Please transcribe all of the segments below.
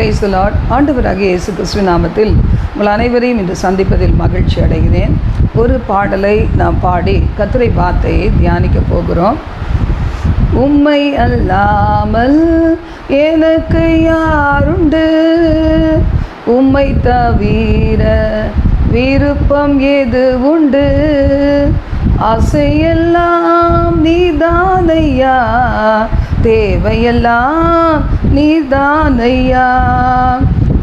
Price Lord ஆண்டவராகிய இயேசு கிறிஸ்துவின் நாமத்தில் உங்கள் அனைவரையும் இன்று சந்திப்பதில் மகிழ்ச்சி அடைகிறேன். ஒரு பாடலை நாம் பாடி கத்திரை வார்த்தையை தியானிக்க போகிறோம். உம்மை அல்லாமல் எனக்கு யாருண்டு? உம்மை தவிர விருப்பம் எது உண்டு? ஆசையெல்லாம் நீதானையா? தேவையெல்லாம் நீதானையா.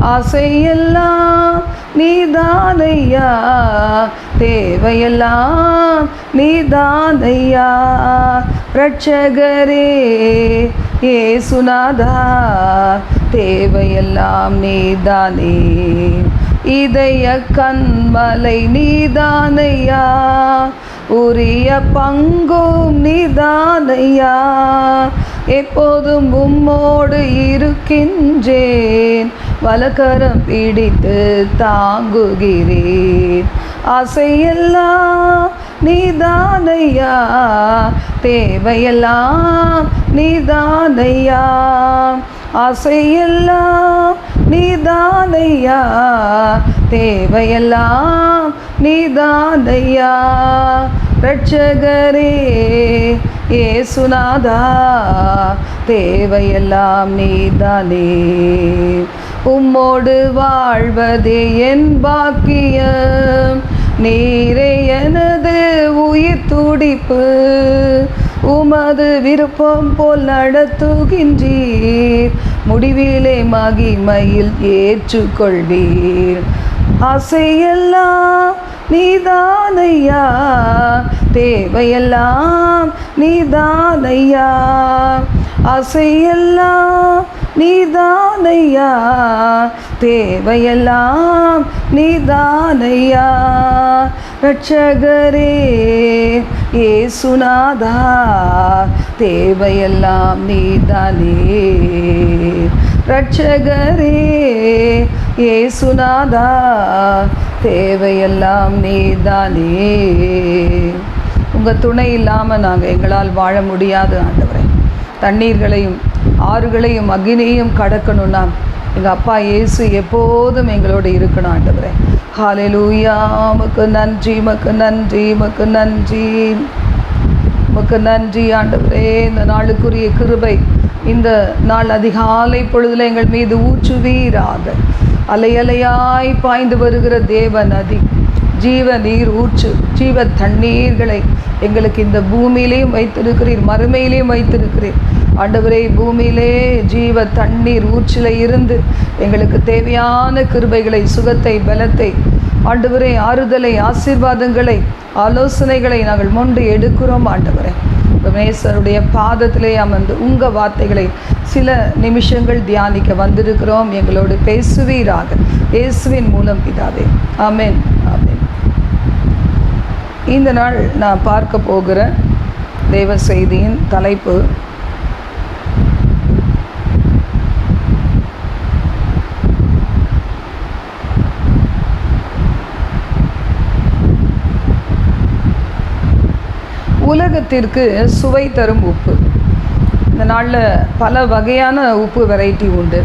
ஆசையெல்லாம் நீதானையா. தேவையெல்லாம் நீதானையா. ரட்சகரே ஏசுநாதா தேவையெல்லாம் நீதானே. இதய கண்மலை நீதானையா. உரிய பங்கும் நிதானையா. எப்போதும் உம்மோடு இருக்கின்றேன். வலக்கரம் பிடித்து தாங்குகிறேன். ஆசையெல்லாம் நீதானையா. தேவையெல்லாம் நீதானையா. ஆசையெல்லாம் நீதானையா தேவையெல்லாம் நீதானையா ரட்சகரே ஏசுநாதா தேவையெல்லாம் நீதானே. உம்மோடு வாழ்வதே என் பாக்கியம். நீரே எனது உயிர் துடிப்பு. உமது விருப்பம் போல் நடத்துகின்றீர். முடிவிலே மகிமையில் ஏற்றுக்கொள்வீர். ஆசையெல்லாம் நீதானையா? தேவையெல்லாம் நீதானையா? ஆசையெல்லாம் நீதானையா? தேவையெல்லாம் நீதானையா? ரட்சகரே ஏசுநாதா தேவையெல்லாம் நீதானே. ரட்சகரே ஏசுநாதா தேவையெல்லாம் நீதானே. உங்கள் துணை இல்லாமல் நாங்கள் எங்களால் வாழ முடியாது ஆண்டவரே. தண்ணீர்களையும் ஆறுகளையும் அக்னியையும் கடக்கணும்னா எங்கள் அப்பா இயேசு எப்போதும் எங்களோடு இருக்கணும் ஆண்டவரே. ஹாலேலூயா மக்கு நன்றி மக்கு நன்றி மக்கு நன்றி. மக்கு நன்றி ஆண்டவரே. இந்த நாளுக்குரிய கிருபை இந்த நாள் அதிகாலை பொழுதில் எங்கள் மீது ஊற்றுவீராக. அலையலையாய் பாய்ந்து வருகிற தேவ நதி ஜீவ நீர் ஊற்று ஜீவ தண்ணீர்களை எங்களுக்கு இந்த பூமியிலையும் வைத்திருக்கிறீர் மறுமையிலையும் வைத்திருக்கிறீர். ஆண்டவரே பூமியிலே ஜீவ தண்ணீர் ஊற்றில் இருந்து எங்களுக்கு தேவையான கிருபைகளை சுகத்தை பலத்தை ஆண்டவரே ஆறுதலை ஆசீர்வாதங்களை ஆலோசனைகளை நாங்கள் மொண்டு எடுக்கிறோம் ஆண்டவரே. மேசருடைய பாதத்திலே அமர்ந்து உங்கள் வார்த்தைகளை சில நிமிஷங்கள் தியானிக்க வந்திருக்கிறோம். எங்களோடு பேசுவீராக. இயேசுவின் மூலம் பிதாவே. ஆமேன். ஆமேன். இந்த நாள் நான் பார்க்க போகிற தேவ செய்தியின் தலைப்பு உலகத்திற்கு சுவை தரும் உப்பு. இந்த நாளில் பல வகையான உப்பு வெரைட்டி உண்டு.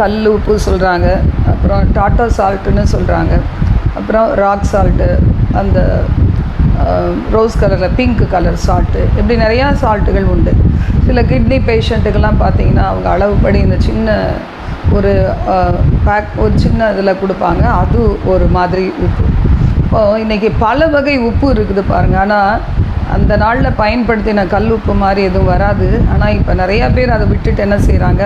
கல் உப்பு சொல்கிறாங்க அப்புறம் டாட்டா சால்ட்டுன்னு சொல்கிறாங்க அப்புறம் ராக் சால்ட்டு அந்த ரோஸ் கலரில் பிங்க் கலர் சால்ட்டு இப்படி நிறையா சால்ட்டுகள் உண்டு. சில கிட்னி பேஷண்ட்டுக்கெல்லாம் பார்த்தீங்கன்னா அவங்க அளவுப்படி இந்த சின்ன ஒரு பேக் ஒரு சின்ன இதில் கொடுப்பாங்க. அது ஒரு மாதிரி உப்பு. இப்போ இன்றைக்கி பல வகை உப்பு இருக்குது பாருங்கள் ஆனால் அந்த நாளில் பயன்படுத்தின கல் உப்பு மாதிரி எதுவும் வராது. ஆனால் இப்போ நிறையா பேர் அதை விட்டுட்டு என்ன செய்கிறாங்க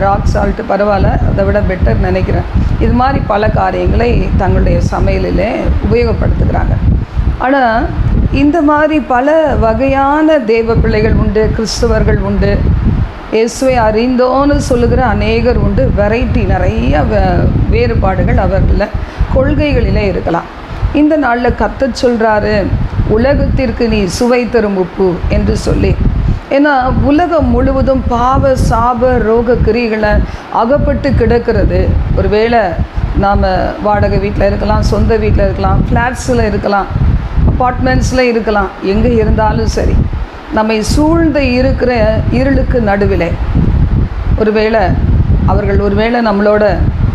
ராக் சால்ட்டு பரவாயில்ல. அதை விட பெட்டர் நினைக்கிறேன். இது மாதிரி பல காரியங்களை தங்களுடைய சமையலில் உபயோகப்படுத்துகிறாங்க ஆனால் இந்த மாதிரி பல வகையான தெய்வ பிள்ளைகள் உண்டு கிறிஸ்தவர்கள் உண்டு. இயேசுவை அறிந்தோன்னு சொல்லுகிற அநேகர் உண்டு. வெரைட்டி நிறைய வே- வேறுபாடுகள் அவர்களில் கொள்கைகளிலே இருக்கலாம். இந்த நாளில் கத்தச் சொல்கிறாரு உலகத்திற்கு நீ சுவை தரும் உப்பு என்று சொல்லி. ஏன்னா உலகம் முழுவதும் பாவ சாப ரோக கிரிகளை அகப்பட்டு கிடக்கிறது. ஒருவேளை நாம் வாடகை வீட்டில் இருக்கலாம் சொந்த வீட்டில் இருக்கலாம் ஃப்ளாட்ஸில் இருக்கலாம் அப்பார்ட்மெண்ட்ஸில் இருக்கலாம் எங்கே இருந்தாலும் சரி நம்மை சூழ்ந்து இருக்கிற இருளுக்கு நடுவிலே. ஒருவேளை அவர்கள் ஒருவேளை நம்மளோட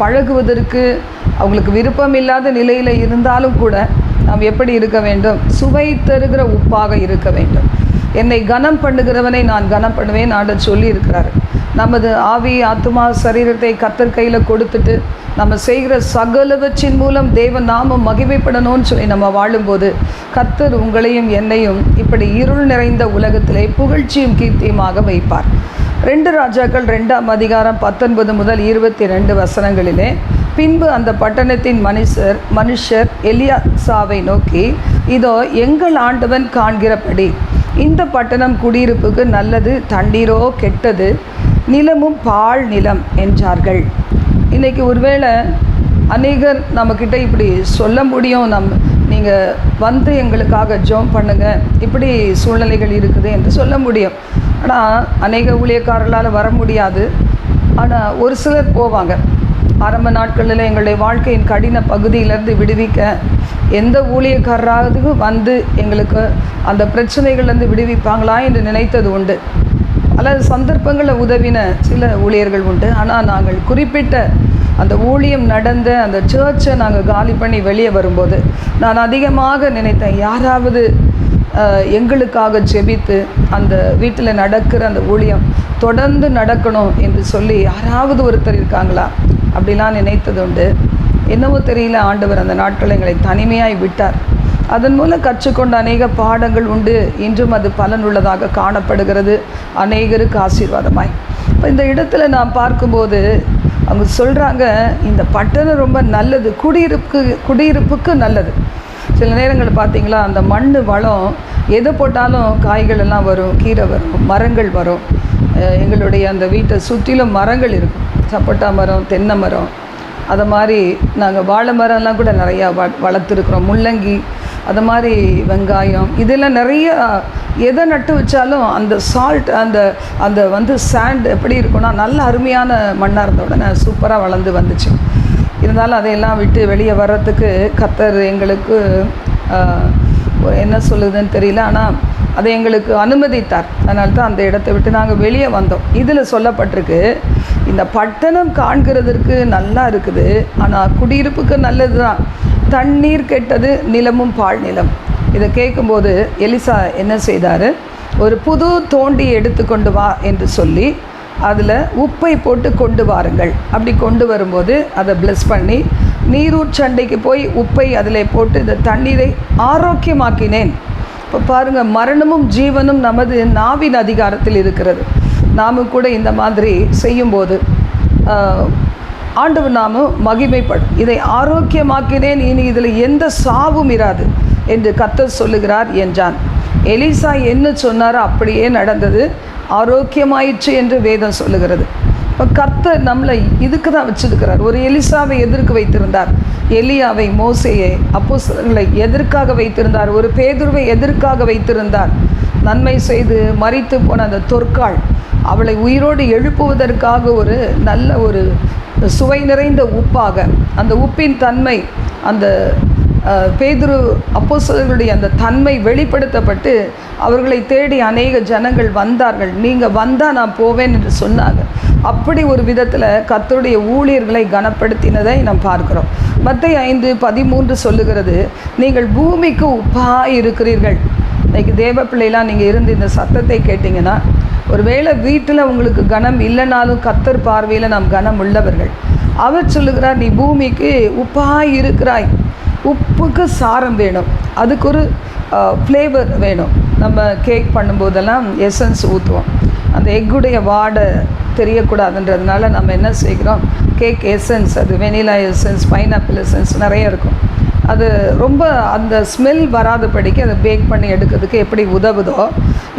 பழகுவதற்கு அவங்களுக்கு விருப்பம் இல்லாத நிலையில் இருந்தாலும் கூட நாம் எப்படி இருக்க வேண்டும்? சுவை தருகிற உப்பாக இருக்க வேண்டும். என்னை கனம் பண்ணுகிறவனை நான் கனம் பண்ணுவேன் ஆண்டர் சொல்லி இருக்கிறார் நமது ஆவி ஆத்மா சரீரத்தை கத்தர் கையில் கொடுத்துட்டு நம்ம செய்கிற சகலவற்றின் மூலம் தேவ நாமம் மகிமைப்படணும்னு சொல்லி நம்ம வாழும்போது கத்தர் உங்களையும் என்னையும் இப்படி இருள் நிறைந்த உலகத்திலே புகழ்ச்சியும் கீர்த்தியுமாக வைப்பார். ரெண்டு ராஜாக்கள் ரெண்டாம் அதிகாரம் பத்தொன்பது முதல் இருபத்தி ரெண்டு வசனங்களிலே பின்பு அந்த பட்டணத்தின் மனுஷர் மனுஷர் எலியாசாவை நோக்கி இதோ எங்கள் ஆண்டவன் காண்கிறபடி இந்த பட்டணம் குடியிருப்புக்கு நல்லது தண்ணீரோ கெட்டது நிலமும் பால் நிலம் என்றார்கள். இன்றைக்கி ஒருவேளை அநேகர் நம்மக்கிட்ட இப்படி சொல்ல முடியும். நம் நீங்கள் வந்து எங்களுக்காக ஜோம் பண்ணுங்கள் இப்படி சூழ்நிலைகள் இருக்குது என்று சொல்ல முடியும். ஆனால் அநேக ஊழியக்காரர்களால் வர முடியாது. ஆனால் ஒரு சிலர் போவாங்க. ஆரம்ப நாட்களில் எங்களுடைய வாழ்க்கையின் கடின பகுதியிலேருந்து விடுவிக்க எந்த ஊழியக்காரராவது வந்து எங்களுக்கு அந்த பிரச்சனைகள்லேருந்து விடுவிப்பாங்களா என்று நினைத்தது உண்டு. பல சந்தர்ப்பங்களில் உதவின சில ஊழியர்கள் உண்டு. ஆனால் நாங்கள் குறிப்பிட்ட அந்த ஊழியம் நடந்த அந்த சர்ச்சை நாங்கள் காலி பண்ணி வெளியே வரும்போது நான் அதிகமாக நினைத்தேன் யாராவது எங்களுக்காக ஜெபித்து அந்த வீட்டில் நடக்கிற அந்த ஊழியம் தொடர்ந்து நடக்கணும் என்று சொல்லி யாராவது ஒருத்தர் இருக்காங்களா? அப்படிலாம் நினைத்தது உண்டு. என்னவோ தெரியல ஆண்டவர் அந்த நாட்கள் எங்களை தனிமையாய் விட்டார். அதன் மூலம் கற்றுக்கொண்ட அநேக பாடங்கள் உண்டு. இன்றும் அது பலனுள்ளதாக காணப்படுகிறது. அநேகருக்கு ஆசீர்வாதமாய். இப்போ இந்த இடத்துல நாம் பார்க்கும்போது அவங்க சொல்கிறாங்க இந்த பட்டணம் ரொம்ப நல்லது. குடியிருப்புக்கு குடியிருப்புக்கு நல்லது. சில நேரங்கள் பார்த்தீங்களா அந்த மண் வளம் எதை போட்டாலும் காய்கள் எல்லாம் வரும் கீரை வரும் மரங்கள் வரும். எங்களுடைய அந்த வீட்டை சுற்றிலும் மரங்கள் இருக்கும். சப்போட்டா மரம் தென்னை மரம். அதை மாதிரி நாங்கள் வாழை மரம்லாம் கூட நிறையா வ வளர்த்துருக்குறோம். முள்ளங்கி அது மாதிரி வெங்காயம் இதெல்லாம் நிறைய எதை நட்டு வச்சாலும் அந்த சால்ட் அந்த அந்த வந்து சாண்ட் எப்படி இருக்கும்னா நல்ல அருமையான மண்ணாக இருந்த உடனே சூப்பராக வளர்ந்து வந்துச்சு. இருந்தாலும் அதையெல்லாம் விட்டு வெளியே வர்றதுக்கு கத்தர் எங்களுக்கு என்ன சொல்லுதுன்னு தெரியல. ஆனால் அதை எங்களுக்கு அனுமதித்தார். அதனால தான் அந்த இடத்தை விட்டு நாங்கள் வெளியே வந்தோம். இதில் சொல்லப்பட்டிருக்கு இந்த பட்டணம் காண்கிறதற்கு நல்லா இருக்குது ஆனால் குடியிருப்புக்கு நல்லது தான் தண்ணீர் கெட்டது நிலமும் பாழ் நிலம். இதை கேட்கும்போது எலிசா என்ன செய்தார்? ஒரு புது தோண்டி எடுத்து கொண்டு வா என்று சொல்லி அதில் உப்பை போட்டு கொண்டு வாருங்கள். அப்படி கொண்டு வரும்போது அதை ப்ளஸ் பண்ணி நீரூர் சண்டைக்கு போய் உப்பை அதில் போட்டு இந்த தண்ணீரை ஆரோக்கியமாக்கினேன். இப்போ பாருங்கள் மரணமும் ஜீவனும் நமது நாவின் அதிகாரத்தில் இருக்கிறது. நாமும் கூட இந்த மாதிரி செய்யும்போது ஆண்டவர் நாம மகிமைப்படும். இதை ஆரோக்கியமாக்கினேன் இனி இதில் எந்த சாவும் இராது என்று கத்தர் சொல்லுகிறார் என்றான். எலிசா என்ன சொன்னாரோ அப்படியே நடந்தது. ஆரோக்கியமாயிற்று என்று வேதம் சொல்லுகிறது. இப்போ கர்த்தர் நம்மளை இதுக்கு தான் வச்சிருக்கிறார். ஒரு எலிசாவை எதிர்க்கு வைத்திருந்தார். எலியாவை மோசையை அப்போஸ்தலர்களை எதற்காக வைத்திருந்தார்? ஒரு பேதுருவை எதற்காக வைத்திருந்தார்? நன்மை செய்து மறித்து போன அந்த தொற்காள் அவளை உயிரோடு எழுப்புவதற்காக ஒரு நல்ல ஒரு சுவை நிறைந்த உப்பாக அந்த உப்பின் தன்மை அந்த பேதுரு அப்போசர்களுடைய அந்த தன்மை வெளிப்படுத்தப்பட்டு அவர்களை தேடி அநேக ஜனங்கள் வந்தார்கள். நீங்கள் வந்தால் நான் போவேன் என்று சொன்னாங்க. அப்படி ஒரு விதத்தில் கத்தருடைய ஊழியர்களை கனப்படுத்தினதை நாம் பார்க்கிறோம். மத்திய ஐந்து பதிமூன்று சொல்லுகிறது நீங்கள் பூமிக்கு உப்பாக இருக்கிறீர்கள். இன்னைக்கு தேவ பிள்ளைலாம் நீங்கள் இருந்து இந்த சத்தத்தை கேட்டிங்கன்னா ஒருவேளை வீட்டில் உங்களுக்கு கனம் இல்லைனாலும் கத்தர் பார்வையில் நாம் கனம் உள்ளவர்கள் அவர் சொல்லுகிறார் நீ பூமிக்கு உப்பாய் இருக்கிறாய். உப்புக்கு சாரம் வேணும். அதுக்கு ஒரு ஃப்ளேவர் வேணும். நம்ம கேக் பண்ணும்போதெல்லாம் எசன்ஸ் ஊற்றுவோம் அந்த எக்குடைய வாடை தெரியக்கூடாதுன்றதுனால நம்ம என்ன செய்கிறோம்? கேக் எசன்ஸ் அது வெனிலா எசன்ஸ் பைனாப்பிள் எசன்ஸ் நிறைய இருக்கும். அது ரொம்ப அந்த ஸ்மெல் வராதபடிக்கு அதை பேக் பண்ணி எடுக்கிறதுக்கு எப்படி உதவுதோ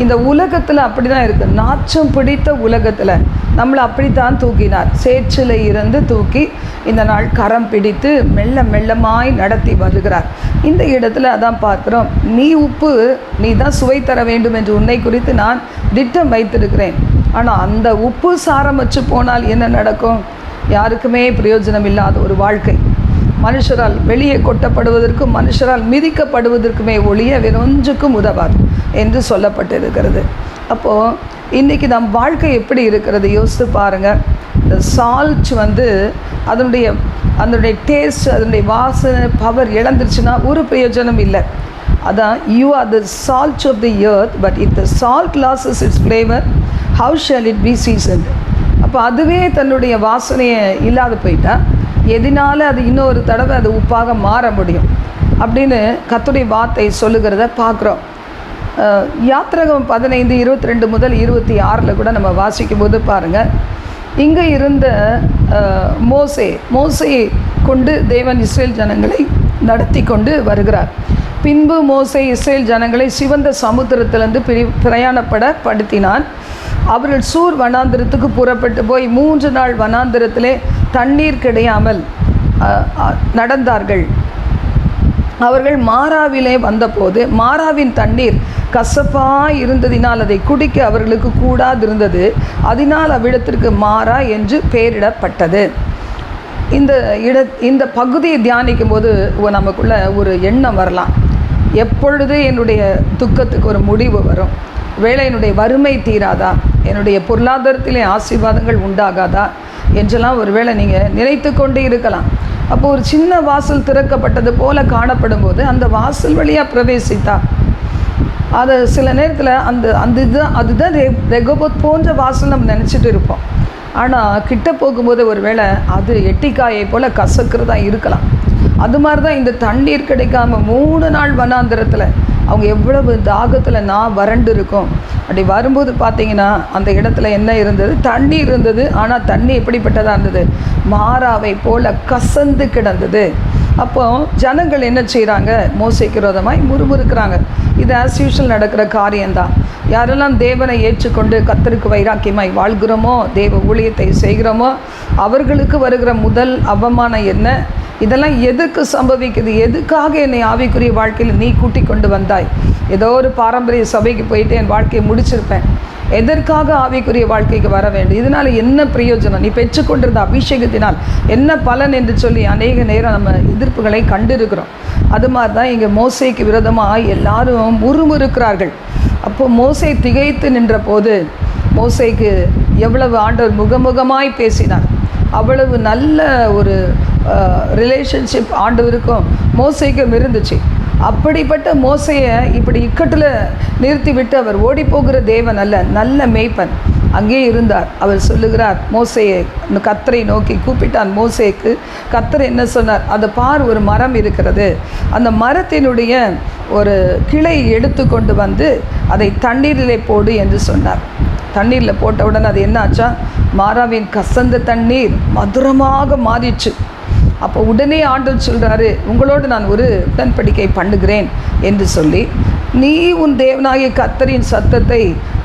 இந்த உலகத்தில் அப்படி தான் இருக்குது நாச்சம் பிடித்த உலகத்தில் நம்மளை அப்படித்தான் தூக்கினார். சேற்றில் இருந்து தூக்கி இந்த நாள் கரம் பிடித்து மெல்ல மெல்லமாய் நடத்தி வருகிறார். இந்த இடத்துல அதான் பார்க்குறோம். நீ உப்பு நீ தான் சுவை தர வேண்டும் என்று உன்னை குறித்து நான் திட்டம் வைத்திருக்கிறேன். ஆனால் அந்த உப்பு சாரம் வச்சு போனால் என்ன நடக்கும்? யாருக்குமே பிரயோஜனம் இல்லாத ஒரு வாழ்க்கை. மனுஷரால் வெளியே கொட்டப்படுவதற்கும் மனுஷரால் மிதிக்கப்படுவதற்குமே ஒழிய வேறொன்றுக்கும் உதவாது என்று சொல்லப்பட்டிருக்கிறது. அப்போது இன்றைக்கி நம் வாழ்க்கை எப்படி இருக்கிறது? யோசித்து பாருங்கள் இந்த சால்ட் வந்து அதனுடைய அதனுடைய டேஸ்ட் அதனுடைய வாசனை பவர் இழந்துருச்சுன்னா ஒரு பிரயோஜனம் இல்லை. அதான் you are the salt of the earth but it the salt loses its flavour how shall it be season அப்போ அதுவே தன்னுடைய வாசனையை இல்லாத போயிட்டா எதனால அது இன்னொரு தடவை அது உப்பாக மாற முடியும்? அப்படின்னு கத்துடைய வார்த்தை சொல்லுகிறத பார்க்குறோம். யாத்திரகம் பதினைந்து இருபத்தி ரெண்டு முதல் இருபத்தி ஆறில் கூட நம்ம வாசிக்கும் போது பாருங்கள் இங்கே இருந்த மோசே மோசையை கொண்டு தேவன் இஸ்ரேல் ஜனங்களை நடத்தி கொண்டு வருகிறார். பின்பு மோசை இஸ்ரேல் ஜனங்களை சிவந்த சமுத்திரத்திலிருந்து பிரி பிரயாணப்பட படுத்தினான் அவர்கள் சூர் வனாந்திரத்துக்கு புறப்பட்டு போய் மூன்று நாள் வனாந்திரத்திலே தண்ணீர் கிடையாமல் நடந்தார்கள். அவர்கள் மாறாவிலே வந்தபோது மாறாவின் தண்ணீர் கசப்பாக இருந்ததினால் அதை குடிக்க அவர்களுக்கு கூடாதிருந்தது. அதனால் அவ்விடத்திற்கு மாறா என்று பெயரிடப்பட்டது. இந்த இட இந்த பகுதியை தியானிக்கும் போது நமக்குள்ள ஒரு எண்ணம் வரலாம். எப்பொழுது என்னுடைய துக்கத்துக்கு ஒரு முடிவு வரும்? வேலை என்னுடைய வறுமை தீராதா? என்னுடைய பொருளாதாரத்திலே ஆசீர்வாதங்கள் உண்டாகாதா? என்றெல்லாம் ஒரு வேளை நீங்கள் நினைத்து கொண்டே இருக்கலாம். அப்போ ஒரு சின்ன வாசல் திறக்கப்பட்டது போல காணப்படும் போது அந்த வாசல் வழியாக பிரவேசித்தா? அதை சில நேரத்தில் அந்த அந்த இதுதான் அதுதான் ரெ ரெகோபோத் போன்ற வாசல் நம்ம நினச்சிட்டு இருப்போம். ஆனால் கிட்ட போகும்போது ஒரு வேளை அது எட்டிக்காயை போல் கசக்கிறதா இருக்கலாம். அது மாதிரி தான் இந்த தண்ணீர் கிடைக்காம மூணு நாள் வனாந்திரத்தில் அவங்க எவ்வளவு தாகத்தில் நான் வறண்டு இருக்கும். அப்படி வரும்போது பார்த்தீங்கன்னா அந்த இடத்துல என்ன இருந்தது? தண்ணி இருந்தது. ஆனால் தண்ணி எப்படிப்பட்டதாக இருந்தது? மாறாவை போல கசந்து கிடந்தது. அப்போ ஜனங்கள் என்ன செய்கிறாங்க மோசைக்கு விரோதமாய் முறுமுறுக்கிறாங்க. இது ஆஸ் யூஷுவல் நடக்கிற காரியம்தான். யாரெல்லாம் தேவனை ஏற்றுக்கொண்டு கத்தருக்கு வைராக்கியமாய் வாழ்கிறோமோ தேவ ஊழியத்தை செய்கிறோமோ அவர்களுக்கு வருகிற முதல் அவமானம் என்ன? இதெல்லாம் எதுக்கு சம்பவிக்குது? எதுக்காக என்னை ஆவிக்குரிய வாழ்க்கையில் நீ கூட்டி கொண்டு வந்தாய்? ஏதோ ஒரு பாரம்பரிய சபைக்கு போயிட்டு என் வாழ்க்கையை முடிச்சிருப்பேன். எதற்காக ஆவிக்குரிய வாழ்க்கைக்கு வர வேண்டும்? இதனால் என்ன பிரயோஜனம்? நீ பெற்றுக்கொண்டிருந்த அபிஷேகத்தினால் என்ன பலன் என்று சொல்லி அநேக நேரம் நம்ம எதிர்ப்புகளை கண்டிருக்கிறோம். அது மாதிரி தான் இங்கே மோசைக்கு விரோதமாக எல்லாரும் முறுமுறுக்கிறார்கள். அப்போ மோசை திகைத்து நின்ற போது மோசைக்கு எவ்வளவு ஆண்டவர் முகமுகமாய் பேசினார். அவ்வளவு நல்ல ஒரு ரிலேஷன்ஷிப் ஆண்டவருக்கும் மோசைக்கும் இருந்துச்சு. அப்படிப்பட்ட மோசையை இப்படி இக்கட்டில் நிறுத்திவிட்டு அவர் ஓடி போகிற தேவன் அல்ல நல்ல மேய்ப்பன். அங்கே இருந்தார். அவர் சொல்லுகிறார் மோசையை கத்தரை நோக்கி கூப்பிட்டான். மோசைக்கு கத்தர் என்ன சொன்னார்? அந்த பார் ஒரு மரம் இருக்கிறது. அந்த மரத்தினுடைய ஒரு கிளை எடுத்து கொண்டு வந்து அதை தண்ணீரிலே போடு என்று சொன்னார். தண்ணீரில் போட்டவுடன் அது என்ன ஆச்சா? மாறாவின் கசந்த தண்ணீர் மதுரமாக மாறிச்சு அப்போ உடனே ஆண்டவர் சொல்கிறாரு உங்களோடு நான் ஒரு உடன்படிக்கை பண்ணுகிறேன் என்று சொல்லி நீ உன் தேவனாகிய கத்தரின் சத்தத்தை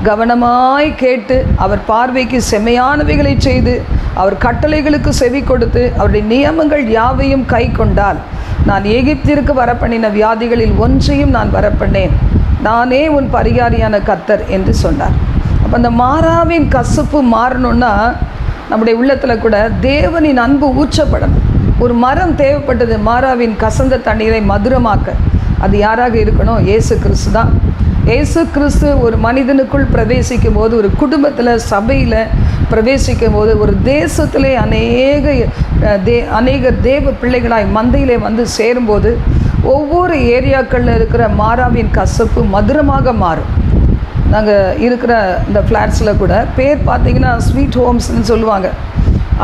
கவனமாய் கேட்டு அவர் பார்வைக்கு செம்மையானவைகளை செய்து அவர் கட்டளைகளுக்கு செவி கொடுத்து அவருடைய நியமங்கள் யாவையும் கை கொண்டால் நான் எகிப்திற்கு வரப்பண்ணின வியாதிகளில் ஒன்றையும் நான் வரப்பண்ணேன். நானே உன் பரிகாரியான கத்தர் என்று சொன்னார். அப்போ அந்த மாறாவின் கசப்பு மாறணும்னா நம்முடைய உள்ளத்தில் கூட தேவனின் அன்பு ஊற்றப்படணும். ஒரு மரம் தேவைப்பட்டது. மாறாவின் கசந்த தண்ணீரை மதுரமாக்க. அது யாராக இருக்கணும்? ஏசு கிறிஸ்து தான். ஏசு கிறிஸ்து ஒரு மனிதனுக்குள் பிரவேசிக்கும் போது ஒரு குடும்பத்தில் சபையில் பிரவேசிக்கும் போது ஒரு தேசத்திலே அநேக தே அநேக தேவ பிள்ளைகளாய் மந்தையிலே வந்து சேரும்போது ஒவ்வொரு ஏரியாக்களில் இருக்கிற மாறாவின் கசப்பு மதுரமாக மாறும். நாங்கள் இருக்கிற இந்த ஃப்ளாட்ஸில் கூட பேர் பார்த்தீங்கன்னா ஸ்வீட் ஹோம்ஸ்னு சொல்லுவாங்க.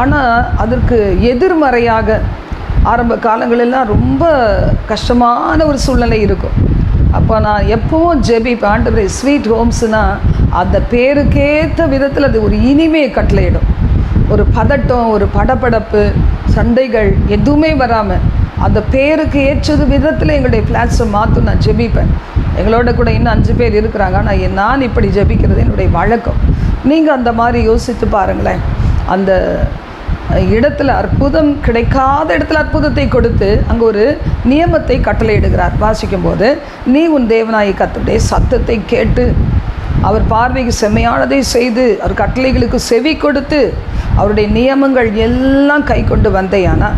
ஆனால் அதற்கு எதிர்மறையாக ஆரம்ப காலங்களெல்லாம் ரொம்ப கஷ்டமான ஒரு சூழ்நிலை இருக்கும். அப்போ நான் எப்போவும் ஜெபிப்பேன் ஆண்டவரே ஸ்வீட் ஹோம்ஸ்னால் அந்த பேருக்கேற்ற விதத்தில் அது ஒரு இனிமையை கட்டளையிடும். ஒரு பதட்டம் ஒரு படபடப்பு சண்டைகள் எதுவுமே வராமல் அந்த பேருக்கு ஏற்றது விதத்தில் எங்களுடைய ஃப்ளாட்ஸை மாற்றும் நான் ஜெபிப்பேன். எங்களோட கூட இன்னும் அஞ்சு பேர் இருக்கிறாங்க. ஆனால் என் நான் இப்படி ஜெபிக்கிறது என்னுடைய வழக்கம். நீங்கள் அந்த மாதிரி யோசித்து பாருங்களேன். அந்த இடத்துல அற்புதம் கிடைக்காத இடத்துல அற்புதத்தை கொடுத்து அங்கே ஒரு நியமத்தை கட்டளையிடுகிறார். வாசிக்கும்போது நீ உன் தேவநாயக கத்துடைய சத்தத்தை கேட்டு அவர் பார்வைக்கு செம்மையானதை செய்து அவர் கட்டளைகளுக்கு செவி கொடுத்து அவருடைய நியமங்கள் எல்லாம் கை கொண்டு வந்தேயானா?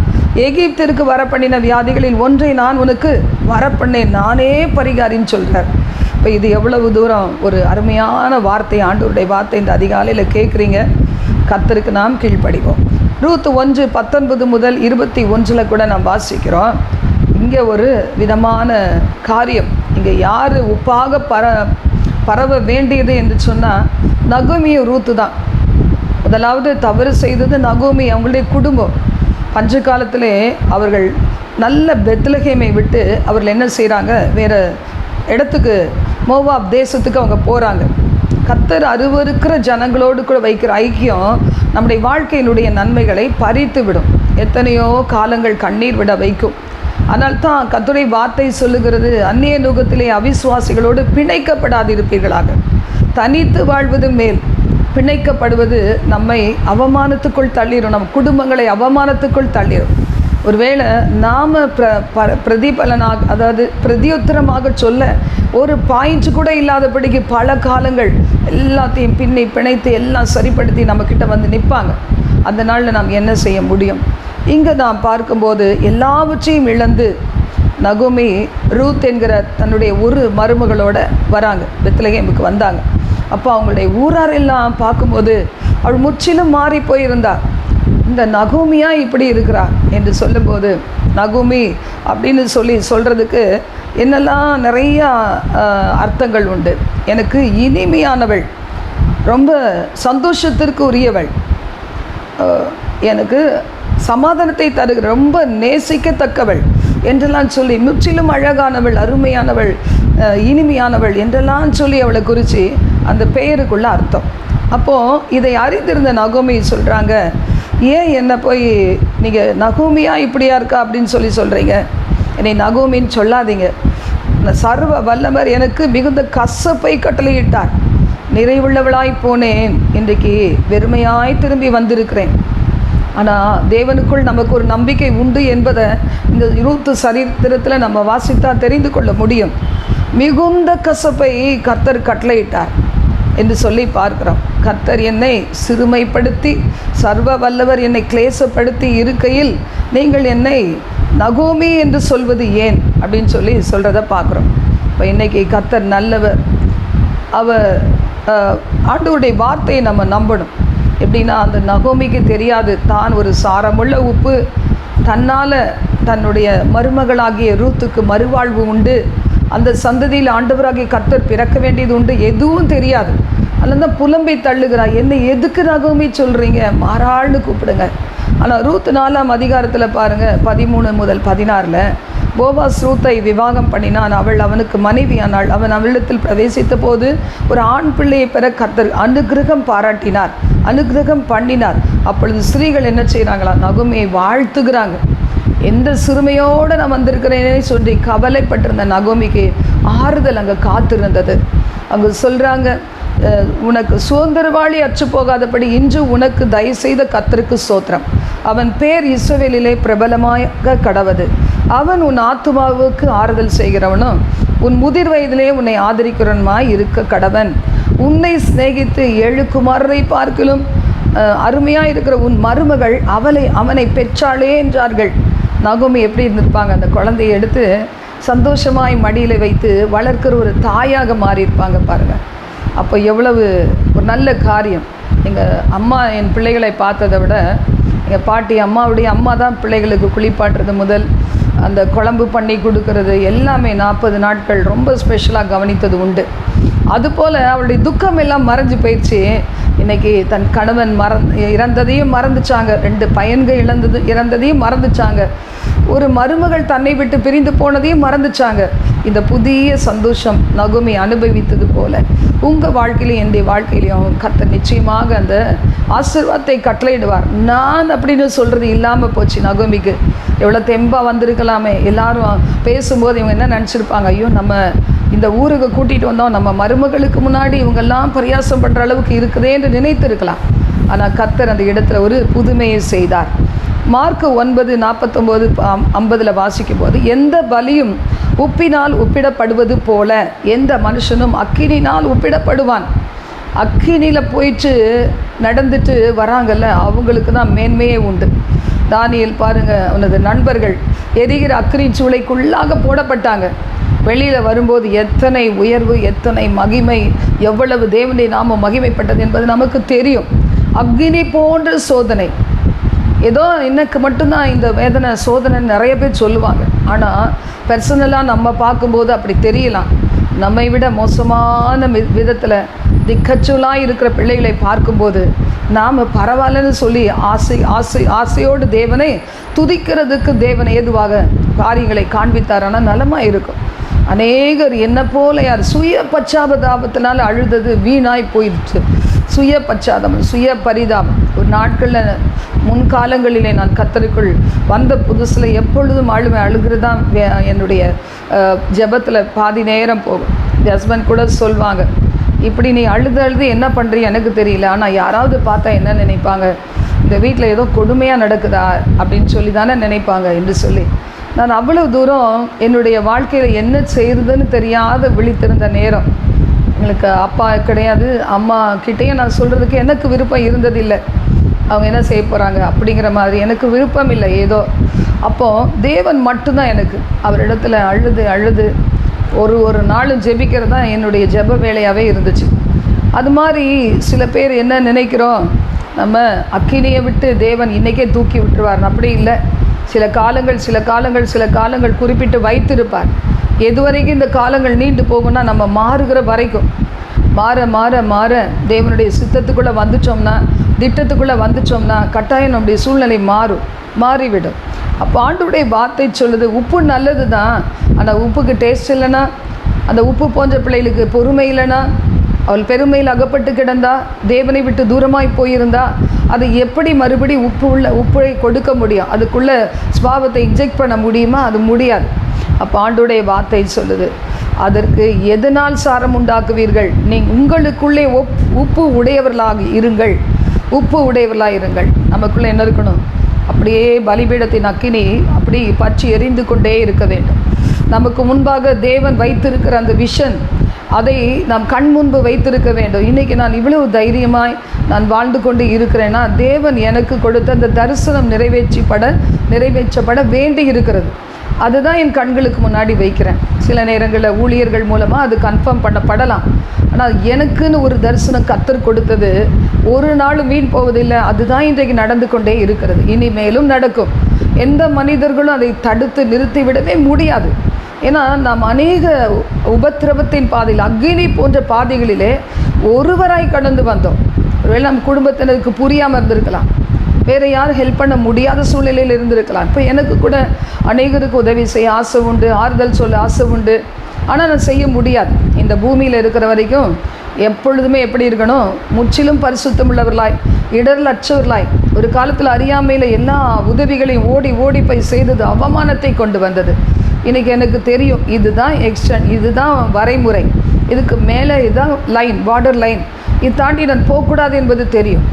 எகிப்திற்கு வரப்பண்ணின வியாதிகளில் ஒன்றை நான் உனக்கு வரப்பண்ணேன் நானே பரிகாரின்னு சொல்கிறார் இப்போ இது எவ்வளவு தூரம் ஒரு அருமையான வார்த்தை ஆண்டவருடைய வார்த்தை இந்த அதிகாலையில் கேட்குறீங்க கத்தருக்கு நாம் கீழ்ப்படிவோம். ரூத்து ஒன்று பத்தொன்பது முதல் இருபத்தி ஒன்றில் கூட நாம் வாசிக்கிறோம். இங்கே ஒரு விதமான காரியம். இங்கே யார் உப்பாக பர பரவ வேண்டியது என்று சொன்னால் நகுமியும் ரூத்து தான். முதலாவது தவறு செய்தது நகோமி அவங்களுடைய குடும்பம். பஞ்ச காலத்திலே அவர்கள் நல்ல பெத்லகேமை விட்டு அவர்கள் என்ன செய்கிறாங்க வேறு இடத்துக்கு மோவாப் தேசத்துக்கு அவங்க போகிறாங்க கத்தர் அருவருக்கிற ஜனங்களோடு கூட வைக்கிற ஐக்கியம் நம்முடைய வாழ்க்கையினுடைய நன்மைகளை பறித்து விடும் எத்தனையோ காலங்கள் கண்ணீர் விட வைக்கும். ஆனால் தான் கத்துரை வார்த்தை சொல்லுகிறது அந்நிய நுகத்திலே அவிசுவாசிகளோடு பிணைக்கப்படாதிருப்பீர்களாக. தனித்து வாழ்வது மேல் பிணைக்கப்படுவது நம்மை அவமானத்துக்குள் தள்ளிடும் நம் குடும்பங்களை அவமானத்துக்குள் தள்ளிடும் ஒருவேளை நாம் பிர ப பிரதிபலனாக அதாவது பிரதியுத்தரமாக சொல்ல ஒரு பாயிண்ட் கூட இல்லாதபடிக்கு பல காலங்கள் எல்லாத்தையும் பின்னை பிணைத்து எல்லாம் சரிப்படுத்தி நம்மக்கிட்ட வந்து நிற்பாங்க. அந்த நாளில் நாம் என்ன செய்ய முடியும்? இங்கே நாம் பார்க்கும்போது எல்லாவற்றையும் இழந்து நகுமி ரூத் என்கிற தன்னுடைய ஒரு மருமகளோட வராங்க. பெத்லகேமுக்கு வந்தாங்க. அப்போ அவங்களுடைய ஊராரெல்லாம் பார்க்கும்போது அவள் முற்றிலும் மாறி போயிருந்தாள் இந்த நகூமியா இப்படி இருக்கிறா என்று சொல்லும்போது நகுமி அப்படின்னு சொல்லி சொல்கிறதுக்கு என்னெல்லாம் நிறையா அர்த்தங்கள் உண்டு. எனக்கு இனிமையானவள் ரொம்ப சந்தோஷத்திற்கு உரியவள் எனக்கு சமாதானத்தை தருகிற ரொம்ப நேசிக்கத்தக்கவள் என்றெல்லாம் சொல்லி முற்றிலும் அழகானவள் அருமையானவள் இனிமையானவள் என்றெல்லாம் சொல்லி அவளை குறித்து அந்த பெயருக்குள்ள அர்த்தம். அப்போது இதை அறிந்திருந்த நகோமி சொல்கிறாங்க ஏன் என்ன போய் நீங்கள் நகூமியாக இப்படியா இருக்கா அப்படின்னு சொல்லி சொல்கிறீங்க என்னை நகூமின்னு சொல்லாதீங்க. சர்வ வல்லவர் எனக்கு மிகுந்த கசப்பை கட்டளையிட்டார். நிறைவுள்ளவளாய் போனேன். இன்றைக்கு வெறுமையாய் திரும்பி வந்திருக்கிறேன். ஆனால் தேவனுக்குள் நமக்கு ஒரு நம்பிக்கை உண்டு என்பதை இந்த இருபத்து சரித்திரத்தில் நம்ம வாசித்தா தெரிந்து கொள்ள முடியும். மிகுந்த கசப்பை கர்த்தர் கட்டளையிட்டார். என்று சொல்லி பார்க்கிறோம். கர்த்தர் என்னை சிறுமைப்படுத்தி சர்வ வல்லவர் என்னை கிளேசப்படுத்தி இருக்கையில் நீங்கள் என்னை நகோமி என்று சொல்வது ஏன் அப்படின்னு சொல்லி சொல்கிறத பார்க்குறோம். இப்போ இன்றைக்கி கர்த்தர் நல்லவர். அவர் ஆண்டவருடைய வார்த்தையை நம்ம நம்பணும். எப்படின்னா அந்த நகோமிக்கு தெரியாது. தான் ஒரு சாரமுள்ள உப்பு. தன்னால் தன்னுடைய மருமகளாகிய ரூத்துக்கு மறுவாழ்வு உண்டு. அந்த சந்ததியில் ஆண்டவராகிய கர்த்தர் பிறக்க வேண்டியது உண்டு. எதுவும் தெரியாது. அதில் தான் புலம்பை தள்ளுகிறாள் என்ன எதுக்கு நகோமி சொல்கிறீங்க மாறாள்னு கூப்பிடுங்க. ஆனால் ரூத் நாலாம் அதிகாரத்தில் பாருங்கள் பதிமூணு முதல் பதினாறில் போவாஸ் ரூத்தை விவாகம் பண்ணினான். அவள் அவனுக்கு மனைவியானாள். அவன் அவளிடத்தில் பிரவேசித்த போது ஒரு ஆண் பிள்ளையை பெற கர்த்தர் அனுகிரகம் பாராட்டினார். அனுகிரகம் பண்ணினார். அப்பொழுது ஸ்திரீகள் என்ன செய்கிறாங்களா நகுமையை வாழ்த்துகிறாங்க. எந்த சிறுமையோடு நான் வந்திருக்கிறேனே சொல்லி கவலைப்பட்டிருந்த நகோமிக்கு ஆறுதல் அங்கே காத்திருந்தது. அங்கே சொல்கிறாங்க உனக்கு சுதந்திரவாளி அற்று போகாதபடி இன்று உனக்கு தயவு செய்த கத்தருக்கு சோத்திரம் அவன் பேர் இஸ்ரவேலிலே பிரபலமாக கடவது. அவன் உன் ஆத்துமாவுக்கு ஆறுதல் செய்கிறவனும் உன் முதிர் வயதிலே உன்னை ஆதரிக்கிறவனுமாய் இருக்க கடவன். உன்னை சிநேகித்து ஏழு குமாரரை பார்க்கலும் அருமையாக இருக்கிற உன் மருமகள் அவளை அவனை பெற்றாளே என்றார்கள். நகோமி எப்படி இருந்திருப்பாங்க? அந்த குழந்தையை எடுத்து சந்தோஷமாய் மடியில் வைத்து வளர்க்கிற ஒரு தாயாக மாறியிருப்பாங்க பாருங்கள் அப்போ எவ்வளவு ஒரு நல்ல காரியம். எங்கள் அம்மா என் பிள்ளைகளை பார்த்ததை விட எங்கள் பாட்டி அம்மாவுடைய அம்மா தான் பிள்ளைகளுக்கு குளிப்பாட்டுறது முதல். அந்த குழம்பு பண்ணி கொடுக்கறது எல்லாமே நாற்பது நாட்கள் ரொம்ப ஸ்பெஷலாக கவனித்தது உண்டு. அதுபோல் அவளுடைய துக்கம் எல்லாம் மறைஞ்சு போயிடுச்சு. இன்னைக்கு தன் கணவன் மறந் இறந்ததையும் மறந்துச்சாங்க. ரெண்டு பையன்கள் இழந்தது இறந்ததையும் மறந்துச்சாங்க. ஒரு மருமகள் தன்னை விட்டு பிரிந்து போனதையும் மறந்துச்சாங்க. இந்த புதிய சந்தோஷம் நகுமி அனுபவித்தது போல உங்கள் வாழ்க்கையிலையும் என்னுடைய வாழ்க்கையிலையும் கத்த நிச்சயமாக அந்த ஆசிர்வாதத்தை கட்டளையிடுவார். நான் அப்படின்னு சொல்கிறது இல்லாமல் போச்சு நகுமிக்கு. எவ்வளோ தெம்பாக வந்திருக்கலாமே. எல்லாரும் பேசும்போது இவங்க என்ன நினச்சிருப்பாங்க? ஐயோ நம்ம இந்த ஊருக்கு கூட்டிகிட்டு வந்தோம். நம்ம மருமகளுக்கு முன்னாடி இவங்கெல்லாம் பரியாசம் பண்ணுற அளவுக்கு இருக்குதே என்று நினைத்திருக்கலாம். ஆனால் கத்தர் அந்த இடத்துல ஒரு புதுமையை செய்தார். மார்க் ஒன்பது நாற்பத்தொம்போது ஐம்பதில் வாசிக்கும் போது எந்த பலியும் உப்பினால் ஒப்பிடப்படுவது போல எந்த மனுஷனும் அக்கினினால் ஒப்பிடப்படுவான் அக்கினியில் போயிட்டு நடந்துட்டு வராங்கல்ல அவங்களுக்கு தான் மேன்மையே உண்டு. தானியல் பாருங்கள் அவனது நண்பர்கள் எரிகிற அக்கினி சூளைக்குள்ளாக போடப்பட்டாங்க. வெளியில் வரும்போது எத்தனை உயர்வு எத்தனை மகிமை எவ்வளவு தேவனுடைய நாம மகிமைப்பட்டது என்பது நமக்கு தெரியும். அக்னி போன்ற சோதனை. ஏதோ எனக்கு மட்டும்தான் இந்த வேதனை சோதனை நிறைய பேர் சொல்லுவாங்க. ஆனால் பர்சனலாக நம்ம பார்க்கும்போது அப்படி தெரியலாம். நம்மை விட மோசமான வி- விதத்தில் திக்கச்சூலாக இருக்கிற பிள்ளைகளை பார்க்கும்போது நாம் பரவாயில்லன்னு சொல்லி ஆசை ஆசை ஆசையோடு தேவனை துதிக்கிறதுக்கு தேவன் ஏதுவாக காரியங்களை காண்பித்தாரான நலமாக இருக்கும். அநேகர் என்ன போல யார் சுய பச்சாபதாபத்தினால் அழுதது வீணாய் போயிடுச்சு. சுய பச்சாதாபம் சுய பரிதாபம். ஒரு நாட்களில் முன்காலங்களிலே நான் கத்தருக்குள் வந்த புதுசில் எப்பொழுதும் அழுவேன் அழுகிறது தான் என்னுடைய ஜெபத்தில் பாதி நேரம் போகும். ஹஸ்பண்ட் கூட சொல்வாங்க இப்படி நீ அழுது அழுது என்ன பண்ணுறீ எனக்கு தெரியல. ஆனால் யாராவது பார்த்தா என்ன நினைப்பாங்க? இந்த வீட்டில் ஏதோ கொடுமையாக நடக்குதா? அப்படின்னு சொல்லி தானே நினைப்பாங்க என்று சொல்லி. நான் அவ்வளவு தூரம் என்னுடைய வாழ்க்கையில் என்ன செய்கிறதுன்னு தெரியாத விழித்திருந்த நேரம். எங்களுக்கு அப்பா கிடையாது அம்மா கிட்டேயே நான் சொல்கிறதுக்கு எனக்கு விருப்பம் இருந்ததில்லை. அவங்க என்ன செய்ய போகிறாங்க அப்படிங்கிற மாதிரி எனக்கு விருப்பம் இல்லை ஏதோ. அப்போது தேவன் மட்டும்தான் எனக்கு. அவரிடத்துல அழுது அழுது ஒரு ஒரு நாளும் ஜெபிக்கிறது தான் என்னுடைய ஜெப வேலையாகவே இருந்துச்சு. அது மாதிரி சில பேர் என்ன நினைக்கிறோம்? நம்ம அக்கினியை விட்டு தேவன் இன்றைக்கே தூக்கி விட்டுருவார். அப்படி இல்லை. சில காலங்கள் சில காலங்கள் சில காலங்கள் குறிப்பிட்டு வைத்திருப்பார். எதுவரைக்கும் இந்த காலங்கள் நீண்டு போகும்னா நம்ம மாறுகிற வரைக்கும். மாற மாற மாற தேவனுடைய சித்தத்துக்குள்ளே வந்துச்சோம்னா திட்டத்துக்குள்ளே வந்துச்சோம்னா கட்டாயம் நம்முடைய சூழ்நிலை மாறும் மாறிவிடும். அப்போ ஆண்டுடைய வார்த்தை சொல்லுது உப்பு நல்லது தான் ஆனால் உப்புக்கு டேஸ்ட் இல்லைன்னா அந்த உப்பு போன்ற பிள்ளைகளுக்கு பொறுமை இல்லைன்னா அவள் பெருமையில் அகப்பட்டு கிடந்தா தேவனை விட்டு தூரமாய் போயிருந்தா அது எப்படி மறுபடி உப்பு உள்ள உப்பை கொடுக்க முடியும்? அதுக்குள்ளே ஸ்வாபத்தை இன்ஜெக்ட் பண்ண முடியுமா? அது முடியாது. அப்போ ஆண்டுடைய வார்த்தை சொல்லுது அதற்கு எதனால் சாரம் உண்டாக்குவீர்கள்? நீ உங்களுக்குள்ளே ஒப் உப்பு உடையவர்களாக இருங்கள். உப்பு உடையவர்களாக இருங்கள். நமக்குள்ளே என்ன இருக்கணும்? அப்படியே பலிபீடத்தின் அக்கினி அப்படி பற்றி எரிந்து கொண்டே இருக்க வேண்டும். நமக்கு முன்பாக தேவன் வைத்திருக்கிற அந்த விஷன் அதை நாம் கண் முன்பு வைத்திருக்க வேண்டும். இன்றைக்கி நான் இவ்வளவு தைரியமாய் நான் வாழ்ந்து கொண்டு இருக்கிறேன்னா தேவன் எனக்கு கொடுத்த அந்த தரிசனம் நிறைவேற்றிப்பட நிறைவேற்றப்பட வேண்டி இருக்கிறது. அதுதான் என் கண்களுக்கு முன்னாடி வைக்கிறேன். சில நேரங்களில் ஊழியர்கள் மூலமாக அது கன்ஃபார்ம் பண்ணப்படலாம். ஆனால் எனக்குன்னு ஒரு தரிசனம் கத்தர் கொடுத்தது ஒரு நாளும் வீண் போவதில்லை. அதுதான் இன்றைக்கு நடந்து கொண்டே இருக்கிறது. இனிமேலும் நடக்கும். எந்த மனிதர்களும் அதை தடுத்து நிறுத்திவிடவே முடியாது. ஏன்னா நாம் அநேக உபத்திரவத்தின் பாதையில் அக்னி போன்ற பாதைகளிலே ஒருவராய் கடந்து வந்தோம். ஒருவேளை நம் குடும்பத்தினருக்கு புரியாமல் இருந்திருக்கலாம். வேறு யாரும் ஹெல்ப் பண்ண முடியாத சூழ்நிலையில் இருந்திருக்கலாம். இப்போ எனக்கு கூட அநேகருக்கு உதவி செய்ய ஆசை உண்டு ஆறுதல் சொல்ல ஆசை உண்டு. ஆனால் நான் செய்ய முடியாது. இந்த பூமியில் இருக்கிற வரைக்கும் எப்பொழுதுமே எப்படி இருக்கணும்? முற்றிலும் பரிசுத்தம் உள்ளவர்களாய் இடரில் அச்சவர்களாய் ஒரு காலத்தில் அறியாமையில் எல்லா உதவிகளையும் ஓடி ஓடி போய் செய்தது அவமானத்தை கொண்டு வந்தது. இன்றைக்கி எனக்கு தெரியும் இதுதான் எக்ஸ்டன் இதுதான் வரைமுறை. இதுக்கு மேலே இதுதான் லைன் பார்டர் லைன் இது தாண்டி நான் போகக்கூடாது என்பது தெரியும்.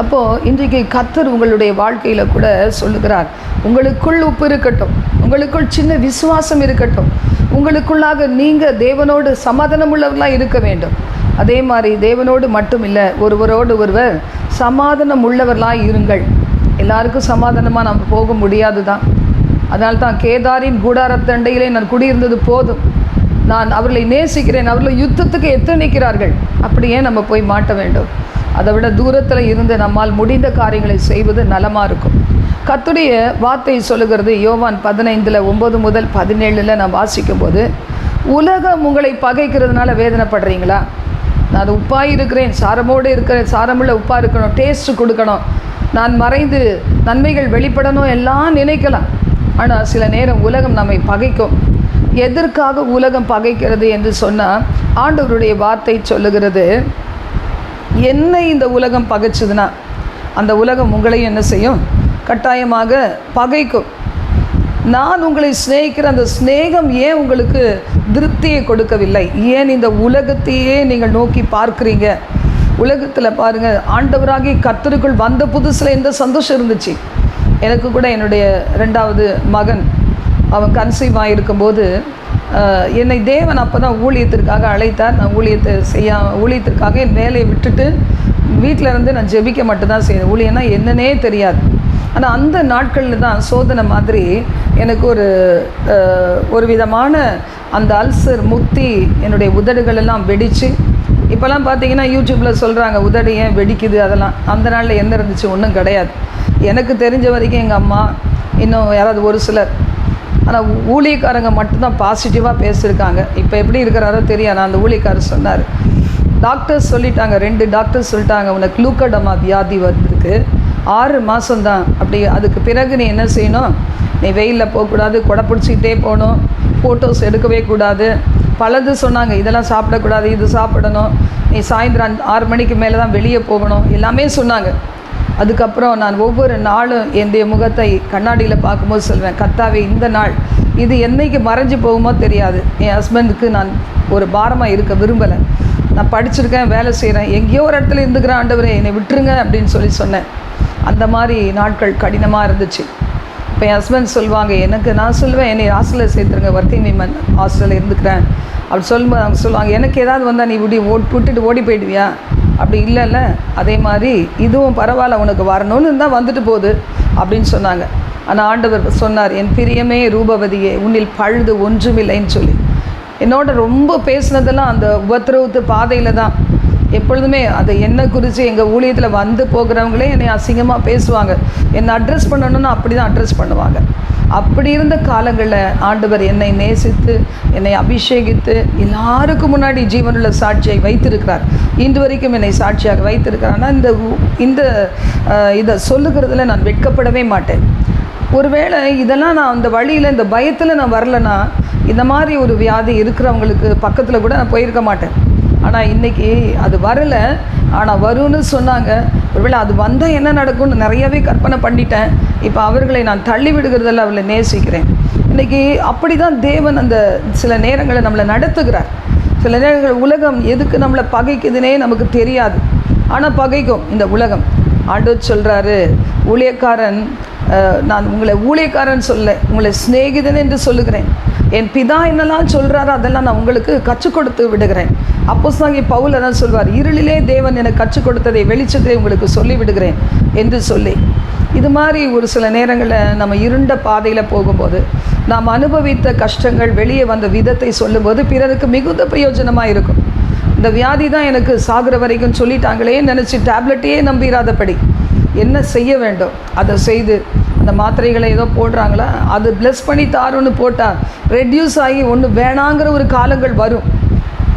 அப்போது இன்றைக்கு கத்தர் உங்களுடைய வாழ்க்கையில் கூட சொல்லுகிறார் உங்களுக்குள் உப்பு இருக்கட்டும். உங்களுக்குள் சின்ன விசுவாசம் இருக்கட்டும். உங்களுக்குள்ளாக நீங்கள் தேவனோடு சமாதானம் உள்ளவர்களாக இருக்க வேண்டும். அதே மாதிரி தேவனோடு மட்டும் இல்லை ஒருவரோடு ஒருவர் சமாதானம் உள்ளவர்களாக இருங்கள். எல்லாருக்கும் சமாதானமாக நம்ம போக முடியாது தான் அதனால்தான் கேதாரின் கூடாரத்தண்டையிலே நான் குடியிருந்தது போதும். நான் அவர்களை நேசிக்கிறேன். அவர்களை யுத்தத்துக்கு எத்தனைக்கிறார்கள் அப்படியே நம்ம போய் மாட்ட வேண்டும்? அதை விட தூரத்தில் இருந்து நம்மால் முடிந்த காரியங்களை செய்வது நலமாக இருக்கும். கத்துடைய வார்த்தை சொல்லுகிறது யோவான் பதினைந்தில் ஒம்பது முதல் பதினேழில் நான் வாசிக்கும் போது உலகம் உங்களை பகைக்கிறதுனால வேதனைப்படுறீங்களா? நான் அது உப்பாக இருக்கிறேன் சாரமோடு இருக்கிறேன் சாரமுள்ள உப்பாக இருக்கணும் டேஸ்ட் கொடுக்கணும். நான் மறைந்து நன்மைகள் வெளிப்படணும் எல்லாம் நினைக்கலாம். ஆனால் சில நேரம் உலகம் நம்மை பகைக்கும். எதற்காக உலகம் பகைக்கிறது என்று சொன்னால் ஆண்டவருடைய வார்த்தை சொல்லுகிறது என்ன இந்த உலகம் பகைச்சதுன்னா அந்த உலகம் உங்களையும் என்ன செய்யும்? கட்டாயமாக பகைக்கும். நான் உங்களை சிநேகிக்கிற அந்த சிநேகம் ஏன் உங்களுக்கு திருப்தியை கொடுக்கவில்லை? ஏன் இந்த உலகத்தையே நீங்கள் நோக்கி பார்க்குறீங்க? உலகத்தில் பாருங்கள் ஆண்டவராகி கத்தருக்குள் வந்த புதுசில் எந்த சந்தோஷம் இருந்துச்சு? எனக்கு கூட என்னுடைய ரெண்டாவது மகன் அவன் கன்சீவ் ஆகிருக்கும்போது என்னை தேவன் அப்போ தான் ஊழியத்திற்காக அழைத்தார். நான் ஊழியத்தை செய்ய ஊழியத்திற்காக என் வேலையை விட்டுட்டு வீட்டில் இருந்து நான் ஜெபிக்க மட்டும்தான் செய்வேன் ஊழியன்னா என்னன்னே தெரியாது. ஆனால் அந்த நாட்களில் தான் சோதனை மாதிரி எனக்கு ஒரு ஒரு விதமான அந்த அல்சர் முத்தி என்னுடைய உதடுகள் எல்லாம் வெடித்து இப்போல்லாம் பார்த்தீங்கன்னா யூடியூப்பில் சொல்கிறாங்க உதடு ஏன் வெடிக்குது? அதெல்லாம். அந்த நாளில் என்ன இருந்துச்சு? ஒன்றும் கிடையாது. எனக்கு தெரிஞ்ச வரைக்கும் எங்கள் அம்மா இன்னும் யாராவது ஒரு சிலர். ஆனால் ஊழியக்காரங்க மட்டும்தான் பாசிட்டிவாக பேசியிருக்காங்க. இப்போ எப்படி இருக்கிறாரோ தெரியாது. அந்த ஊழியக்காரர் சொன்னார் டாக்டர்ஸ் சொல்லிட்டாங்க ரெண்டு டாக்டர்ஸ் சொல்லிட்டாங்க உனக்கு லூக்கடமா வியாதி வந்திருக்கு. ஆறு மாதம்தான் அப்படி அதுக்கு பிறகு நீ என்ன செய்யணும்? நீ வெயிலில் போகக்கூடாது கொடை பிடிச்சிக்கிட்டே போகணும் ஃபோட்டோஸ் எடுக்கவே கூடாது. பலது சொன்னாங்க இதெல்லாம் சாப்பிடக்கூடாது இது சாப்பிடணும். நீ சாயந்தரம் ஆறு மணிக்கு மேலே தான் வெளியே போகணும். எல்லாமே சொன்னாங்க. அதுக்கப்புறம் நான் ஒவ்வொரு நாளும் என்னுடைய முகத்தை கண்ணாடியில் பார்க்கும்போது சொல்வேன் கத்தாவே இந்த நாள் இது என்னைக்கு மறைஞ்சு போகுமோ தெரியாது. என் ஹஸ்பண்டுக்கு நான் ஒரு பாரமாக இருக்க விரும்பலை. நான் படிச்சிருக்கேன் வேலை செய்கிறேன் எங்கேயோ ஒரு இடத்துல இருந்துக்கிறேன் ஆண்டவரே என்னை விட்டுருங்க அப்படின்னு சொல்லி சொன்னேன். அந்த மாதிரி நாட்கள் கடினமாக இருந்துச்சு. இப்போ என் ஹஸ்பண்ட் சொல்லுவாங்க எனக்கு நான் சொல்லுவேன் என்னை ஹாஸ்டலில் சேர்த்துருங்க வர்த்திங் விமன் ஹாஸ்டலில் இருந்துக்கிறேன். அப்படி சொல்லும்போது அவங்க சொல்லுவாங்க எனக்கு ஏதாவது வந்தால் நீ விடி ஓட் விட்டுட்டு ஓடி போயிடுவியா? அப்படி இல்லைல்ல. அதே மாதிரி இதுவும் பரவாயில்ல உனக்கு வரணும்னு இருந்தால் வந்துட்டு போகுது அப்படின்னு சொன்னாங்க. ஆனால் ஆண்டவர் சொன்னார் என் பிரியமே ரூபவதியே உன்னில் பழுது ஒன்றுமில்லைன்னு சொல்லி. என்னோட ரொம்ப பேசினதெல்லாம் அந்த உபத்திரவத்து பாதையில் தான். எப்பொழுதுமே அதை என்ன குறித்து எங்கள் ஊழியத்தில் வந்து போகிறவங்களே என்னை அசிங்கமாக பேசுவாங்க. என்னை அட்ரஸ் பண்ணணும்னா அப்படி தான் அட்ரஸ் பண்ணுவாங்க. அப்படி இருந்த காலங்களில் ஆண்டவர் என்னை நேசித்து என்னை அபிஷேகித்து எல்லாருக்கும் முன்னாடி ஜீவனுள்ள சாட்சியை வைத்திருக்கிறார். இன்று வரைக்கும் என்னை சாட்சியாக வைத்திருக்கிறார். ஆனால் இந்த இந்த இதை சொல்லுகிறதுல நான் வெட்கப்படவே மாட்டேன். ஒருவேளை இதெல்லாம் நான் அந்த வழியில் இந்த பயத்தில் நான் வரலன்னா இந்த மாதிரி ஒரு வியாதி இருக்கிறவங்களுக்கு பக்கத்தில் கூட நான் போயிருக்க மாட்டேன். ஆனால் இன்றைக்கி அது வரலை. ஆனால் வரும்னு சொன்னாங்க. ஒருவேளை அது வந்தால் என்ன நடக்கும்னு நிறையவே கற்பனை பண்ணிட்டேன். இப்போ அவர்களை நான் தள்ளி விடுகிறதில் அவளை நேசிக்கிறேன். இன்றைக்கி அப்படி தான் தேவன் அந்த சில நேரங்களை நம்மளை நடத்துகிறார். சில நேரங்கள் உலகம் எதுக்கு நம்மளை பகைக்குதுன்னே நமக்கு தெரியாது. ஆனால் பகைக்கும் இந்த உலகம். ஆண்டவர் சொல்கிறாரு ஊழியக்காரன் நான் உங்களை ஊழியக்காரன் சொல்ல உங்களை சிநேகிதன் என்று சொல்லுகிறேன். என் பிதா என்னெல்லாம் சொல்கிறாரோ அதெல்லாம் நான் உங்களுக்கு கற்றுக் கொடுத்து விடுகிறேன். அப்போஸ்தாங்கி பவுல் தான் சொல்வார்? இருளிலே தேவன் எனக்கு கற்றுக் கொடுத்ததை வெளிச்சத்தை உங்களுக்கு சொல்லி விடுகிறேன் என்று சொல்லி. இது மாதிரி ஒரு சில நேரங்களில் நம்ம இருண்ட பாதையில் போகும்போது நாம் அனுபவித்த கஷ்டங்கள் வெளியே வந்த விதத்தை சொல்லும்போது பிறருக்கு மிகுந்த பிரயோஜனமாக இருக்கும். இந்த வியாதி தான் எனக்கு சாகுற வரைக்கும் சொல்லிட்டாங்களே நினச்சி டேப்லெட்டையே நம்பிராதபடி. என்ன செய்ய வேண்டும்? அதை செய்து அந்த மாத்திரைகளை ஏதோ போடுறாங்களா? அது ப்ளஸ் பண்ணி தாருன்னு போட்டால் ரெடியூஸ் ஆகி ஒன்று வேணாங்கிற ஒரு காலங்கள் வரும்.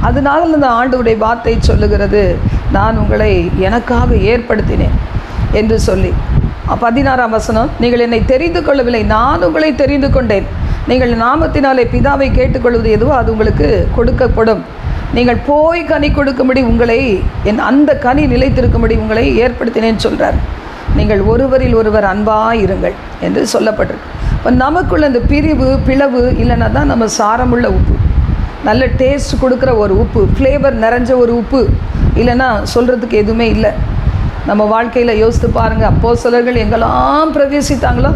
அதனால இந்த ஆண்டவுடைய வார்த்தை சொல்லுகிறது நான் உங்களை எனக்காக ஏற்படுத்தினேன் என்று சொல்லி. பதினாறாம் வசனம் நீங்கள் என்னை தெரிந்து கொள்ளவில்லை நான் உங்களை தெரிந்து கொண்டேன். நீங்கள் நாமத்தினாலே பிதாவை கேட்டுக்கொள்வது எதுவோ அது உங்களுக்கு கொடுக்கப்படும். நீங்கள் போய் கனி கொடுக்கும்படி உங்களை என் அந்த கனி நிலைத்திருக்கும்படி உங்களை ஏற்படுத்தினேன்னு சொல்கிறார் நீங்கள் ஒருவரில் ஒருவர் அன்பாக இருங்கள் என்று சொல்லப்பட்டிருக்கு. இப்போ நமக்குள்ள இந்த பிரிவு பிளவு இல்லைன்னா தான் நம்ம சாரமுள்ள உப்பு. நல்ல டேஸ்ட் கொடுக்குற ஒரு உப்பு ஃப்ளேவர் நிறைஞ்ச ஒரு உப்பு. இல்லைன்னா சொல்கிறதுக்கு எதுவுமே இல்லை. நம்ம வாழ்க்கையில் யோசித்து பாருங்கள் அப்போ சிலர்கள் எங்கெல்லாம் பிரவேசித்தாங்களோ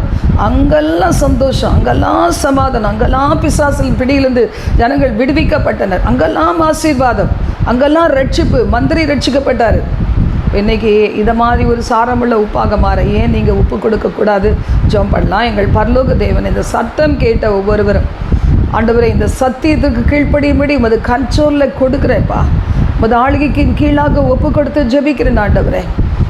அங்கெல்லாம் சந்தோஷம் அங்கெல்லாம் சமாதானம் அங்கெல்லாம் பிசாசில் பிடியிலிருந்து ஜனங்கள் விடுவிக்கப்பட்டனர். அங்கெல்லாம் ஆசீர்வாதம் அங்கெல்லாம் ரட்சிப்பு மந்திரி ரட்சிக்கப்பட்டார். இன்றைக்கி இதை மாதிரி ஒரு சாரமுள்ள உப்பாக மாற ஏன் நீங்கள் உப்பு கொடுக்கக்கூடாது? ஜோம் பண்ணலாம். எங்கள் பரலோக தேவன் இந்த சத்தம் கேட்ட ஒவ்வொருவரும். ஆண்டவரை இந்த சத்தியத்துக்கு கீழ்ப்படியும்படி உமது கண்ட்ரோலில் கொடுக்குறேப்பா உமது ஆளுகைக்கு கீழாக ஒப்பு கொடுத்து ஜெபிக்கிறேன் ஆண்டவரே.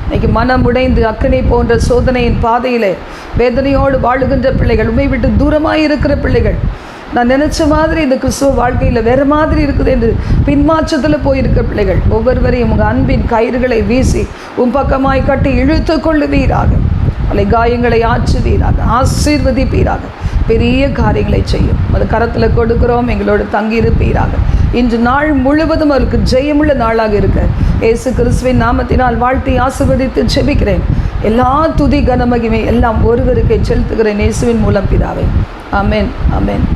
இன்னைக்கு மனம் உடைந்து அக்கனை போன்ற சோதனையின் பாதையிலே வேதனையோடு வாழுகின்ற பிள்ளைகள் உண்மை விட்டு தூரமாக இருக்கிற பிள்ளைகள் நான் நினச்ச மாதிரி இந்த கிறிஸ்துவ வாழ்க்கையில் வேறு மாதிரி இருக்குது என்று பின்மாற்றத்தில் போயிருக்க பிள்ளைகள் ஒவ்வொருவரையும் உங்கள் அன்பின் கயிறுகளை வீசி உன் பக்கமாய் கட்டி இழுத்து கொள்ளுவீராக. அலை காயங்களை ஆற்றுவீராக ஆசீர்வதிப்பீராக. பெரிய காரியங்களை செய்யும். அது கரத்தில் கொடுக்கிறோம் எங்களோடு தங்கியிருப்பீராக. இன்று நாள் முழுவதும் அவருக்கு ஜெயமுள்ள நாளாக இருக்க. இயேசு கிறிஸ்துவின் நாமத்தினால் வாழ்த்தி ஆசிர்வதித்து ஜெபிக்கிறேன். எல்லா துதி கனமகிமை எல்லாம் ஒருவருக்கே செலுத்துகிறேன். இயேசுவின் மூலம் பிதாவை. அமேன் அமேன்